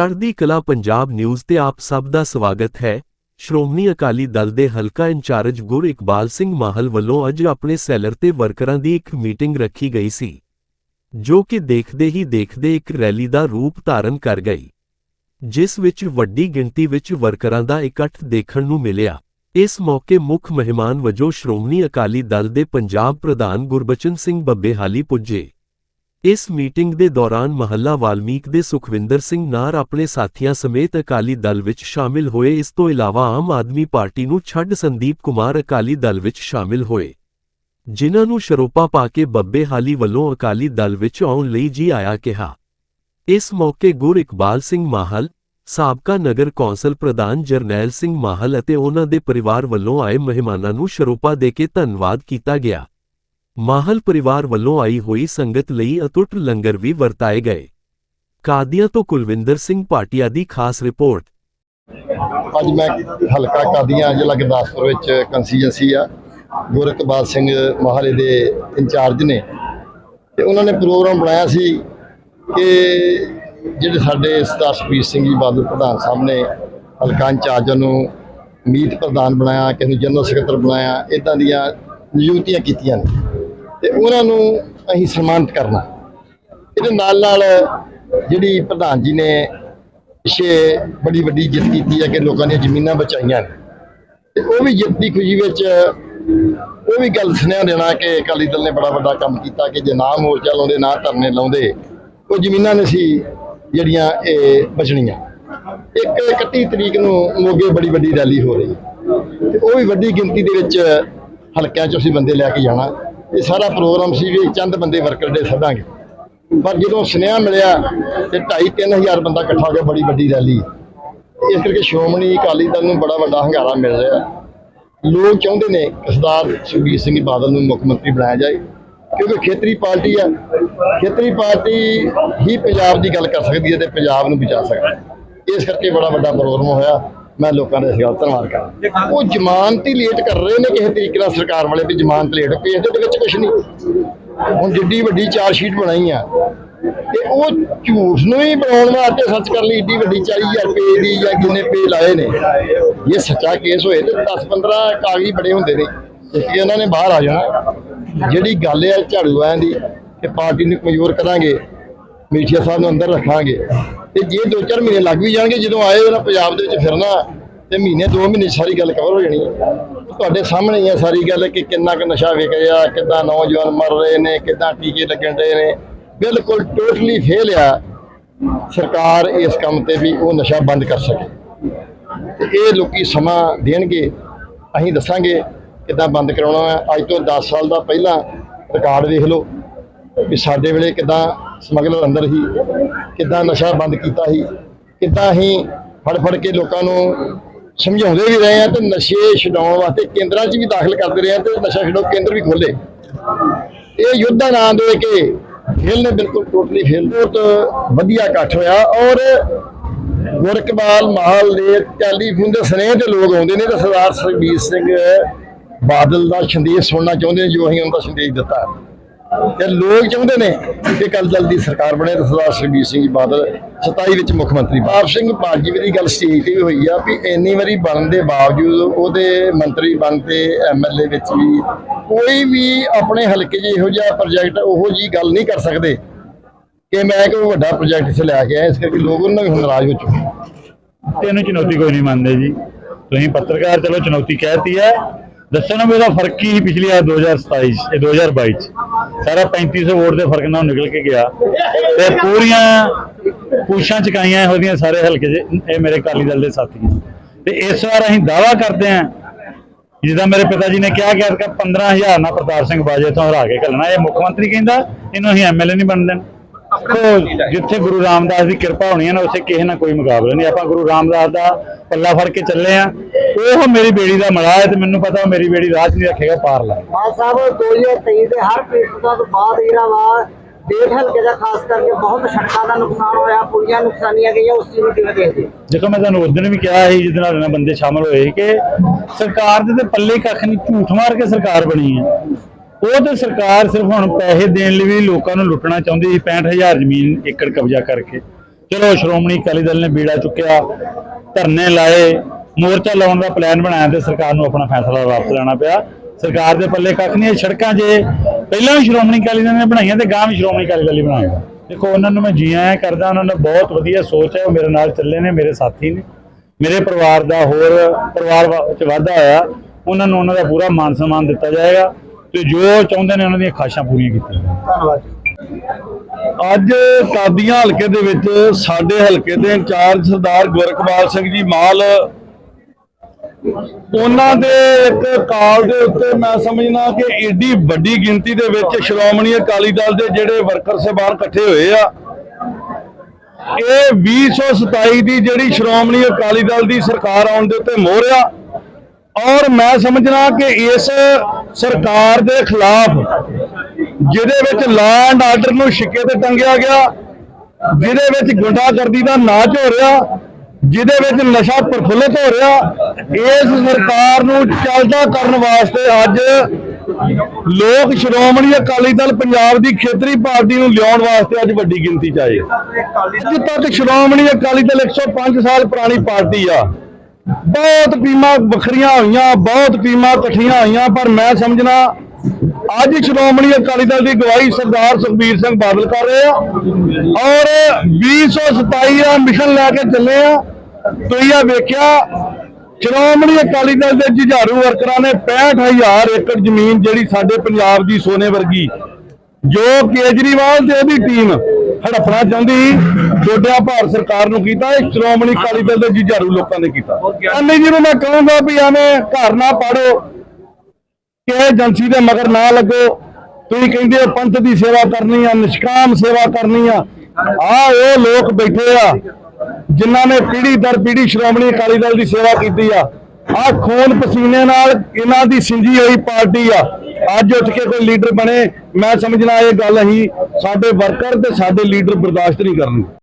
ਚੜ੍ਹਦੀ ਕਲਾ ਪੰਜਾਬ ਨਿਊਜ਼ ਤੇ ਆਪ ਸਭ ਦਾ ਸਵਾਗਤ ਹੈ। ਸ਼੍ਰੋਮਣੀ ਅਕਾਲੀ ਦਲ ਦੇ ਹਲਕਾ ਇੰਚਾਰਜ ਗੁਰ ਇਕਬਾਲ ਸਿੰਘ ਮਾਹਲ ਵੱਲੋਂ ਅੱਜ ਆਪਣੇ ਸੈਲਰ ਤੇ ਵਰਕਰਾਂ ਦੀ ਇੱਕ ਮੀਟਿੰਗ ਰੱਖੀ ਗਈ ਸੀ, ਜੋ ਕਿ ਦੇਖਦੇ ਹੀ ਦੇਖਦੇ ਇੱਕ ਰੈਲੀ ਦਾ ਰੂਪ ਧਾਰਨ ਕਰ ਗਈ, ਜਿਸ ਵਿੱਚ ਵੱਡੀ ਗਿਣਤੀ ਵਿੱਚ ਵਰਕਰਾਂ ਦਾ ਇਕੱਠ ਦੇਖਣ ਨੂੰ ਮਿਲਿਆ। ਇਸ ਮੌਕੇ ਮੁੱਖ ਮਹਿਮਾਨ ਵਜੋਂ ਸ਼੍ਰੋਮਣੀ ਅਕਾਲੀ ਦਲ ਦੇ ਪੰਜਾਬ ਪ੍ਰਧਾਨ ਗੁਰਬਚਨ ਸਿੰਘ ਬੱਬੇਹਾਲੀ ਪੁੱਜੇ। ਇਸ ਮੀਟਿੰਗ ਦੇ ਦੌਰਾਨ ਮਹੱਲਾ ਵਾਲਮੀਕ ਦੇ ਸੁਖਵਿੰਦਰ ਸਿੰਘ ਨਾਰ ਆਪਣੇ ਸਾਥੀਆਂ ਸਮੇਤ ਅਕਾਲੀ ਦਲ ਵਿੱਚ ਸ਼ਾਮਿਲ ਹੋਏ। ਇਸ ਤੋਂ ਇਲਾਵਾ ਆਮ ਆਦਮੀ ਪਾਰਟੀ ਨੂੰ ਛੱਡ ਸੰਦੀਪ ਕੁਮਾਰ ਅਕਾਲੀ ਦਲ ਵਿੱਚ ਸ਼ਾਮਿਲ ਹੋਏ। ਜਿਨ੍ਹਾਂ ਨੂੰ ਸ਼ਰੋਪਾ ਪਾ ਕੇ ਬੱਬੇ ਹਾਲੀ ਵੱਲੋਂ ਅਕਾਲੀ ਦਲ ਵਿੱਚ ਆਉਣ ਲਈ ਜੀ ਆਇਆ ਕਿਹਾ। ਇਸ ਮੌਕੇ ਗੁਰ ਇਕਬਾਲ ਸਿੰਘ ਮਾਹਲ, ਸਾਬਕਾ ਨਗਰ ਕੌਂਸਲ ਪ੍ਰਧਾਨ ਜਰਨੈਲ ਸਿੰਘ ਮਾਹਲ ਅਤੇ ਉਹਨਾਂ ਦੇ ਪਰਿਵਾਰ ਵੱਲੋਂ ਆਏ ਮਹਿਮਾਨਾਂ ਨੂੰ ਸ਼ਰੋਪਾ ਦੇ ਕੇ ਧੰਨਵਾਦ ਕੀਤਾ ਗਿਆ। ਮਾਹਲ ਪਰਿਵਾਰ ਵੱਲੋਂ ਆਈ ਹੋਈ ਸੰਗਤ ਲਈ ਅਤੁੱਟ ਲੰਗਰ ਵੀ ਵਰਤਾਏ ਗਏ। ਕਾਦੀਆਂ ਤੋਂ ਕੁਲਵਿੰਦਰ ਸਿੰਘ ਭਾਟੀਆ ਦੀ ਖਾਸ ਰਿਪੋਰਟ। ਅੱਜ ਮੈਂ ਹਲਕਾ ਕਾਦੀਆਂ ਜ਼ਿਲ੍ਹਾ ਗੁਰਦਾਸਪੁਰ ਵਿੱਚ ਕੰਸਟੀਚੁਐਂਸੀ ਆ। ਗੁਰਕਬਾਲ ਸਿੰਘ ਮਹਾਲੇ ਦੇ ਇੰਚਾਰਜ ਨੇ। ਤੇ ਉਹਨਾਂ ਨੇ ਪ੍ਰੋਗਰਾਮ ਬਣਾਇਆ ਸੀ ਕਿ ਜਿਹੜੇ ਸਾਡੇ ਸਰਦਾਰ ਸੁਖਬੀਰ ਸਿੰਘ ਜੀ ਬਾਦਲ ਪ੍ਰਧਾਨ ਸਾਹਿਬ ਨੇ ਹਲਕਾ ਇੰਚਾਰਜਾਂ ਨੂੰ ਮੀਤ ਪ੍ਰਧਾਨ ਬਣਾਇਆ, ਕਿਸੇ ਨੂੰ ਜਨਰਲ ਸਕੱਤਰ ਬਣਾਇਆ ਇਦਾਂ ਦੀਆਂ ਨਿਯੁਕਤੀਆਂ ਕੀਤੀਆਂ ਨੇ। ਤੇ ਉਹਨਾਂ ਨੂੰ ਅਸੀਂ ਸਨਮਾਨਿਤ ਕਰਨਾ। ਇਹਦੇ ਨਾਲ ਨਾਲ ਜਿਹੜੀ ਪ੍ਰਧਾਨ ਜੀ ਨੇ ਪਿੱਛੇ ਬੜੀ ਵੱਡੀ ਜਿੱਤ ਕੀਤੀ ਹੈ ਕਿ ਲੋਕਾਂ ਦੀਆਂ ਜ਼ਮੀਨਾਂ ਬਚਾਈਆਂ ਨੇ। ਤੇ ਉਹ ਵੀ ਜਿੱਤ ਦੀ ਖੁਸ਼ੀ ਵਿੱਚ ਉਹ ਵੀ ਗੱਲ ਸੁਨੇਹਾ ਦੇਣਾ ਕਿ ਅਕਾਲੀ ਦਲ ਨੇ ਬੜਾ ਵੱਡਾ ਕੰਮ ਕੀਤਾ ਕਿ ਜੇ ਨਾ ਮੋਰਚਾ ਲਾਉਂਦੇ, ਨਾ ਧਰਨੇ ਲਾਉਂਦੇ, ਉਹ ਜ਼ਮੀਨਾਂ ਨੇ ਸੀ ਜਿਹੜੀਆਂ ਇਹ ਬਚਣੀਆਂ। ਇੱਕ 31 ਤਰੀਕ ਨੂੰ ਮੋਗੇ ਬੜੀ ਵੱਡੀ ਰੈਲੀ ਹੋ ਰਹੀ ਹੈ। ਤੇ ਉਹ ਵੀ ਵੱਡੀ ਗਿਣਤੀ ਦੇ ਵਿੱਚ ਹਲਕਿਆਂ 'ਚ ਅਸੀਂ ਬੰਦੇ ਲੈ ਕੇ ਜਾਣਾ। ਇਹ ਸਾਰਾ ਪ੍ਰੋਗਰਾਮ ਸੀ ਵੀ ਚੰਦ ਬੰਦੇ ਵਰਕਰ ਦੇ ਸੱਦਾਂਗੇ। ਪਰ ਜਦੋਂ ਸੁਨੇਹਾ ਮਿਲਿਆ ਤੇ 2.5-3000 ਬੰਦਾ ਇਕੱਠਾ ਹੋ ਗਿਆ ਬੜੀ ਵੱਡੀ ਰੈਲੀ। ਇਸ ਕਰਕੇ ਸ਼੍ਰੋਮਣੀ ਅਕਾਲੀ ਦਲ ਨੂੰ ਬੜਾ ਵੱਡਾ ਹੰਗਾਰਾ ਮਿਲ ਰਿਹਾ। ਲੋਕ ਚਾਹੁੰਦੇ ਨੇ ਸਰਦਾਰ ਸੁਖਬੀਰ ਸਿੰਘ ਬਾਦਲ ਨੂੰ ਮੁੱਖ ਮੰਤਰੀ ਬਣਾਇਆ ਜਾਏ। ਕਿਉਂਕਿ ਖੇਤਰੀ ਪਾਰਟੀ ਆ। ਖੇਤਰੀ ਪਾਰਟੀ ਹੀ ਪੰਜਾਬ ਦੀ ਗੱਲ ਕਰ ਸਕਦੀ ਹੈ ਤੇ ਪੰਜਾਬ ਨੂੰ ਬਚਾ ਸਕਦੀ ਹੈ। ਇਸ ਕਰਕੇ ਬੜਾ ਵੱਡਾ ਪ੍ਰੋਗਰਾਮ ਹੋਇਆ। ਮੈਂ ਲੋਕਾਂ ਦਾ ਇਸ ਗੱਲ ਧੰਨਵਾਦ ਕਰਦਾ। ਉਹ ਜ਼ਮਾਨਤ ਹੀ ਲੇਟ ਕਰ ਰਹੇ ਨੇ ਕਿਸੇ ਤਰੀਕੇ ਨਾਲ ਸਰਕਾਰ ਵਾਲੇ ਵੀ ਜ਼ਮਾਨਤ ਲੇਟ ਪਈ ਇਹਦੇ ਵਿੱਚ ਕੁਝ ਨਹੀਂ। ਹੁਣ ਜਿੱਡੀ ਵੱਡੀ ਚਾਰ ਸ਼ੀਟ ਬਣਾਈ ਆ। ਤੇ ਉਹ ਝੂਠ ਨੂੰ ਹੀ ਬਣਾਉਣ ਵਾਸਤੇ ਸੱਚ ਕਰ ਲਈ। ਏਡੀ ਵੱਡੀ 40000 ਰੁਪਏ ਦੀ ਜਾਂ ਕਿੰਨੇ ਪੇ ਲਾਏ ਨੇ। ਇਹ ਸੱਚਾ ਕੇਸ ਹੋਏ ਤੇ 10 15 ਕਾਗਜ਼ ਬੜੇ ਹੁੰਦੇ ਨੇ। ਇਸ ਲਈ ਉਹਨਾਂ ਨੇ ਬਾਹਰ ਆ ਜਾਣਾ। ਜਿਹੜੀ ਗੱਲ ਹੈ ਝਾੜੂ ਆਇਆਂ ਦੀ ਕਿ ਪਾਰਟੀ ਨੂੰ ਕਮਜ਼ੋਰ ਕਰਾਂਗੇ। ਮੀਠੀਆ ਸਾਹਿਬ ਨੂੰ ਅੰਦਰ ਰੱਖਾਂਗੇ। ਤੇ ਜੇ 2-4 ਮਹੀਨੇ ਲੱਗ ਵੀ ਜਾਣਗੇ, ਜਦੋਂ ਆਏ ਉਹਨਾਂ ਪੰਜਾਬ ਦੇ ਵਿੱਚ ਫਿਰਨਾ, ਤੇ ਮਹੀਨੇ 2 ਮਹੀਨੇ ਸਾਰੀ ਗੱਲ ਕਵਰ ਹੋ ਜਾਣੀ ਹੈ। ਤੁਹਾਡੇ ਸਾਹਮਣੇ ਹੀ ਹੈ ਸਾਰੀ ਗੱਲ ਕਿ ਕਿੰਨਾ ਕੁ ਨਸ਼ਾ ਵਿਕ ਰਿਹਾ, ਕਿੱਦਾਂ ਨੌਜਵਾਨ ਮਰ ਰਹੇ ਨੇ, ਕਿੱਦਾਂ ਟੀਕੇ ਲੱਗਣ ਰਹੇ ਨੇ। ਬਿਲਕੁਲ ਟੋਟਲੀ ਫੇਲ ਆ। ਸਰਕਾਰ ਇਸ ਕੰਮ ਤੇ ਵੀ ਉਹ ਨਸ਼ਾ ਬੰਦ ਕਰ ਸਕੇ। ਇਹ ਲੋਕੀ ਸਮਾਂ ਦੇਣਗੇ, ਅਸੀਂ ਦੱਸਾਂਗੇ ਕਿੱਦਾਂ ਬੰਦ ਕਰਾਉਣਾ ਹੈ। ਅੱਜ ਤੋਂ 10 ਸਾਲ ਦਾ ਪਹਿਲਾਂ ਰਿਕਾਰਡ ਵੇਖ ਲਓ ਵੀ ਸਾਡੇ ਵੇਲੇ ਕਿੱਦਾਂ ਸਮਗਲਰ ਅੰਦਰ ਹੀ ਕਿੱਦਾਂ ਨਸ਼ਾ ਬੰਦ ਕੀਤਾ ਸੀ, ਕਿੱਦਾਂ ਅਸੀਂ ਫੜ ਫੜ ਕੇ ਲੋਕਾਂ ਨੂੰ ਸਮਝਾਉਂਦੇ ਵੀ ਰਹੇ ਆ ਤੇ ਨਸ਼ੇ ਛਡਾਉਣ ਵਾਸਤੇ ਕੇਂਦਰਾਂ 'ਚ ਵੀ ਦਾਖਲ ਕਰਦੇ ਰਹੇ ਆ ਤੇ ਨਸ਼ਾ ਛਡਾਓ ਕੇਂਦਰ ਵੀ ਖੋਲੇ ਇਹ ਯੁੱਧ ਦਾ ਨਾਮ ਦੇ ਕੇ ਫੇਲ ਨੇ ਬਿਲਕੁਲ ਟੋਟਲੀ ਫੇਲ ਬਹੁਤ ਵਧੀਆ ਇਕੱਠ ਹੋਇਆ ਔਰ ਗੁਰਕਬਾਲ ਮਾਹਲ ਦੇ ਟੈਲੀਫੋਨ ਦੇ ਸਨੇਹ ਤੇ ਲੋਕ ਆਉਂਦੇ ਨੇ ਤੇ ਸਰਦਾਰ ਸੁਖਬੀਰ ਸਿੰਘ ਬਾਦਲ ਦਾ ਸੰਦੇਸ਼ ਸੁਣਨਾ ਚਾਹੁੰਦੇ ਨੇ, ਜੋ ਅਸੀਂ ਉਹਨਾਂ ਦਾ ਸੰਦੇਸ਼ ਦਿੱਤਾ। ਤੇ ਲੋਕ ਚਾਹੁੰਦੇ ਨੇ ਕਿ ਕੱਲ ਜਲਦੀ ਸਰਕਾਰ ਬਣੇ ਤੇ ਸਰਦਾਰ ਸੁਖਬੀਰ ਸਿੰਘ ਬਾਦਲ 27 ਵਿੱਚ ਮੁੱਖ ਮੰਤਰੀ ਆਪ ਸਿੰਘ ਪਾਜੀ ਦੀ ਗੱਲ ਸਟੇਜ ਤੇ ਵੀ ਹੋਈ ਆ ਵੀ ਇੰਨੀ ਵਾਰੀ ਬਣਨ ਦੇ ਬਾਵਜੂਦ ਉਹਦੇ ਮੰਤਰੀ ਬਣ ਤੇ ਐਮਐਲਏ ਵਿੱਚ ਵੀ ਕੋਈ ਵੀ ਆਪਣੇ ਹਲਕੇ 'ਚ ਇਹੋ ਜਿਹਾ ਪ੍ਰੋਜੈਕਟ ਉਹੋ ਜੀ ਗੱਲ ਨਹੀਂ ਕਰ ਸਕਦੇ ਕਿ ਮੈਂ ਕੋਈ ਵੱਡਾ ਪ੍ਰੋਜੈਕਟ ਇੱਥੇ ਲੈ ਕੇ ਆਇਆ, ਇਸ ਕਰਕੇ ਲੋਕ ਉਹਨਾਂ ਵੀ ਹੁਣ ਨਾਰਾਜ਼ ਹੋ ਚੁੱਕੇ ਤੈਨੂੰ ਚੁਣੌਤੀ ਕੋਈ ਨਹੀਂ ਮੰਨਦੇ ਜੀ। ਤੁਸੀਂ ਪੱਤਰਕਾਰ ਚਲੋ ਚੁਣੌਤੀ ਕਹਿਤੀ ਹੈ। ਦੱਸੋ ਨਾ ਵੀ ਇਹਦਾ ਫ਼ਰਕ ਕੀ ਸੀ ਪਿਛਲੀ ਆ 2027 ਚ, ਇਹ 2022 ਚ। ਸਾਰਾ 3500 ਵੋਟ ਦੇ ਫ਼ਰਕ ਨਾਲ ਨਿਕਲ ਕੇ ਗਿਆ। ਤੇ ਪੂਰੀਆਂ ਪੁੱਛਾਂ ਚਕਾਈਆਂ ਉਹਦੀਆਂ ਸਾਰੇ ਹਲਕੇ 'ਚ ਇਹ ਮੇਰੇ ਅਕਾਲੀ ਦਲ ਦੇ ਸਾਥੀ। ਤੇ ਇਸ ਵਾਰ ਅਸੀਂ ਦਾਵਾ ਕਰਦੇ ਹਾਂ ਜਿੱਦਾਂ ਮੇਰੇ ਪਿਤਾ ਜੀ ਨੇ ਕਿਹਾ ਕਿ 15000 ਨਾਲ ਪ੍ਰਤਾਪ ਸਿੰਘ ਬਾਜੇ ਤੋਂ ਹਰਾ ਕੇ ਘੱਲਣਾ। ਇਹ ਮੁੱਖ ਮੰਤਰੀ ਕਹਿੰਦਾ ਇਹਨੂੰ ਅਸੀਂ ਐਮਐਲਏ ਨਹੀਂ ਬਣ ਦੇਣਾ। ਦੇਖੋ, ਜਿੱਥੇ ਗੁਰੂ ਰਾਮਦਾਸ ਦੀ ਕਿਰਪਾ ਹੋਣੀ ਹੈ ਨਾ ਉੱਥੇ ਕਿਸੇ ਨਾਲ ਕੋਈ ਮੁਕਾਬਲਾ ਨਹੀਂ। ਆਪਾਂ ਗੁਰੂ ਰਾਮਦਾਸ ਦਾ ਪੱਲਾ ਫੜ ਕੇ ਚੱਲੇ ਆ ਉਹ ਮੇਰੀ ਬੇੜੀ ਦਾ ਮੜਾ ਹੈ ਤੇ ਮੈਨੂੰ ਪਤਾ ਮੇਰੀ ਬੇੜੀ ਰਾਹ 'ਚ ਨਹੀਂ ਰੱਖੇਗਾ ਪਾਰ ਲਾ। ਬਾਦ ਸਾਹਿਬ 2023 ਦੇ ਹਰ ਪੀੜਤਾਂ ਤੋਂ ਬਾਅਦ ਜਿਹੜਾ ਵਾ ਡੇਢ ਹਲਕੇ ਦਾ ਖਾਸ ਕਰਕੇ ਬਹੁਤ ਸੜਕਾਂ ਦਾ ਨੁਕਸਾਨ ਹੋਇਆ ਪੁਲੀਆਂ ਨੁਕਸਾਨੀਆਂ ਗਈਆਂ ਉਸ ਚੀਜ਼ ਨੂੰ ਕਿਵੇਂ ਦੇਖਦੇ? ਦੇਖੋ ਮੈਂ ਤੁਹਾਨੂੰ ਉਸ ਦਿਨ ਵੀ ਕਿਹਾ ਸੀ ਜਿਹਦੇ ਨਾਲ ਨਾਲ ਬੰਦੇ ਸ਼ਾਮਲ ਹੋਏ ਸੀ ਕਿ ਸਰਕਾਰ ਦੇ ਤੇ ਪੱਲੇ ਕੱਖ ਨਹੀਂ ਝੂਠ ਮਾਰ ਕੇ ਸਰਕਾਰ ਬਣੀ ਹੈ। ਉਹ ਤੇ ਸਰਕਾਰ ਸਿਰਫ ਹੁਣ ਪੈਸੇ ਦੇਣ ਲਈ ਵੀ ਲੋਕਾਂ ਨੂੰ ਲੁੱਟਣਾ ਚਾਹੁੰਦੀ ਸੀ 65000 ਜ਼ਮੀਨ ਏਕੜ ਕਬਜ਼ਾ ਕਰਕੇ। ਚਲੋ ਸ਼੍ਰੋਮਣੀ ਅਕਾਲੀ ਦਲ ਨੇ ਬੀੜਾ ਚੁੱਕਿਆ, ਧਰਨੇ ਲਾਏ, ਮੋਰਚਾ ਲਾਉਣ ਦਾ ਪਲਾਨ ਬਣਾਇਆ ਤੇ ਸਰਕਾਰ ਨੂੰ ਆਪਣਾ ਫੈਸਲਾ ਵਾਪਸ ਲੈਣਾ ਪਿਆ। ਸਰਕਾਰ ਦੇ ਪੱਲੇ ਕੱਖ ਨਹੀਂ ਹੈ। ਸੜਕਾਂ ਜੇ ਪਹਿਲਾਂ ਵੀ ਸ਼੍ਰੋਮਣੀ ਅਕਾਲੀ ਦਲ ਨੇ ਬਣਾਈਆਂ ਤੇ ਗਾਂ ਵੀ ਸ਼੍ਰੋਮਣੀ ਅਕਾਲੀ ਦਲ ਹੀ ਬਣਾਏਗਾ ਦੇਖੋ, ਉਹਨਾਂ ਨੂੰ ਮੈਂ ਜੀ ਆਇਆਂ ਕਰਦਾ, ਉਹਨਾਂ ਨੇ ਬਹੁਤ ਵਧੀਆ ਸੋਚ ਹੈ, ਉਹ ਮੇਰੇ ਨਾਲ ਚੱਲੇ ਨੇ, ਮੇਰੇ ਸਾਥੀ ਨੇ। ਮੇਰੇ ਪਰਿਵਾਰ ਦਾ ਹੋਰ ਪਰਿਵਾਰ ਚ ਵਾਧਾ ਹੋਇਆ, ਉਹਨਾਂ ਨੂੰ ਉਹਨਾਂ ਦਾ ਪੂਰਾ ਮਾਨ ਸਨਮਾਨ ਦਿੱਤਾ ਜਾਏਗਾ। ਤੇ ਜੋ ਚਾਹੁੰਦੇ ਨੇ ਉਹਨਾਂ ਦੀਆਂ ਖਾਸ਼ਾਂ ਪੂਰੀਆਂ ਕੀਤੀਆਂ। ਧੰਨਵਾਦ ਅੱਜ ਕਾਦੀਆਂ ਹਲਕੇ ਦੇ ਵਿੱਚ ਸਾਡੇ ਹਲਕੇ ਦੇ ਇੰਚਾਰਜ ਸਰਦਾਰ ਗੁਰਕਬਾਲ ਸਿੰਘ ਜੀ ਮਾਲ ਉਹਨਾਂ ਦੇ ਇੱਕ ਕਾਲ ਦੇ ਉੱਤੇ ਮੈਂ ਸਮਝਣਾ ਕਿ ਏਡੀ ਵੱਡੀ ਗਿਣਤੀ ਦੇ ਵਿੱਚ ਸ਼੍ਰੋਮਣੀ ਅਕਾਲੀ ਦਲ ਦੇ ਜਿਹੜੇ ਵਰਕਰ ਸਹਿਬਾਨ ਇਕੱਠੇ ਹੋਏ ਆ ਇਹ 2027 ਦੀ ਜਿਹੜੀ ਸ਼੍ਰੋਮਣੀ ਅਕਾਲੀ ਦਲ ਦੀ ਸਰਕਾਰ ਆਉਣ ਦੇ ਉੱਤੇ ਮੋਹਰ ਆ ਔਰ ਮੈਂ ਸਮਝਣਾ ਕਿ ਇਸ ਸਰਕਾਰ ਦੇ ਖਿਲਾਫ ਜਿਹਦੇ ਵਿੱਚ ਲਾਅ ਐਂਡ ਆਰਡਰ ਨੂੰ ਛਿੱਕੇ ਤੇ ਟੰਗਿਆ ਗਿਆ, ਜਿਹਦੇ ਵਿੱਚ ਗੁੰਡਾਗਰਦੀ ਦਾ ਨਾਚ ਹੋ ਰਿਹਾ, ਜਿਹਦੇ ਵਿੱਚ ਨਸ਼ਾ ਪ੍ਰਫੁੱਲਤ ਹੋ ਰਿਹਾ, ਇਸ ਸਰਕਾਰ ਨੂੰ ਚਲਦਾ ਕਰਨ ਵਾਸਤੇ ਅੱਜ ਲੋਕ ਸ਼੍ਰੋਮਣੀ ਅਕਾਲੀ ਦਲ ਪੰਜਾਬ ਦੀ ਖੇਤਰੀ ਪਾਰਟੀ ਨੂੰ ਲਿਆਉਣ ਵਾਸਤੇ ਅੱਜ ਵੱਡੀ ਗਿਣਤੀ 'ਚ ਆਏ। ਅੱਜ ਤੱਕ ਸ਼੍ਰੋਮਣੀ ਅਕਾਲੀ ਦਲ 105 ਸਾਲ ਪੁਰਾਣੀ ਪਾਰਟੀ ਆ। ਬਹੁਤ ਟੀਮਾਂ ਵੱਖਰੀਆਂ ਹੋਈਆਂ, ਬਹੁਤ ਟੀਮਾਂ ਇਕੱਠੀਆਂ ਹੋਈਆਂ, ਪਰ ਮੈਂ ਸਮਝਣਾ ਅੱਜ ਸ਼੍ਰੋਮਣੀ ਅਕਾਲੀ ਦਲ ਦੀ ਗਵਾਹੀ ਸਰਦਾਰ ਸੁਖਬੀਰ ਸਿੰਘ ਬਾਦਲ ਕਰ ਰਹੇ ਆ ਔਰ 2027 ਦਾ ਮਿਸ਼ਨ ਲੈ ਕੇ ਚੱਲੇ ਆ। ਤੁਸੀਂ ਆ ਵੇਖਿਆ, ਸ਼੍ਰੋਮਣੀ ਅਕਾਲੀ ਦਲ ਦੇ ਜੁਝਾਰੂ ਵਰਕਰਾਂ ਨੇ 65000 ਏਕੜ ਜ਼ਮੀਨ ਜਿਹੜੀ ਸਾਡੇ ਪੰਜਾਬ ਦੀ ਸੋਨੇ ਵਰਗੀ, ਜੋ ਕੇਜਰੀਵਾਲ ਤੇ ਉਹਦੀ ਟੀਮ ਹੜਪਣਾ ਚਾਹੁੰਦੀ ਛੋਟਿਆਂ ਭਾਰਤ ਸਰਕਾਰ ਨੂੰ ਕੀਤਾ ਇਹ ਸ਼੍ਰੋਮਣੀ ਅਕਾਲੀ ਦਲ ਦੇ ਜੁਝਾਰੂ ਲੋਕਾਂ ਨੇ ਕੀਤਾ। ਅੰਨੀ ਜੀ ਨੂੰ ਮੈਂ ਕਹੂੰਗਾ ਵੀ ਐਵੇਂ ਘਰ ਨਾ ਪਾੜੋ ਕਿ ਏਜੰਸੀ ਦੇ ਮਗਰ ਨਾ ਲੱਗੋ। ਤੁਸੀਂ ਕਹਿੰਦੇ ਹੋ ਪੰਥ ਦੀ ਸੇਵਾ ਕਰਨੀ ਆ ਨਿਸ਼ਕਾਮ ਸੇਵਾ ਕਰਨੀ ਆ। ਆ ਉਹ ਲੋਕ ਬੈਠੇ ਆ ਜਿਨ੍ਹਾਂ ਨੇ ਪੀੜ੍ਹੀ ਦਰ ਪੀੜ੍ਹੀ ਸ਼੍ਰੋਮਣੀ ਅਕਾਲੀ ਦਲ ਦੀ ਸੇਵਾ ਕੀਤੀ ਆ। ਆ ਖੂਨ ਪਸੀਨੇ ਨਾਲ ਇਹਨਾਂ ਦੀ ਸਿੰਜੀ ਹੋਈ ਪਾਰਟੀ ਆ। ਅੱਜ ਉੱਠ ਕੇ ਕੋਈ ਲੀਡਰ ਬਣੇ, ਮੈਂ ਸਮਝਣਾ ਇਹ ਗੱਲ ਅਸੀਂ ਸਾਡੇ ਵਰਕਰ ਤੇ ਸਾਡੇ ਲੀਡਰ ਬਰਦਾਸ਼ਤ ਨਹੀਂ ਕਰਨਗੇ।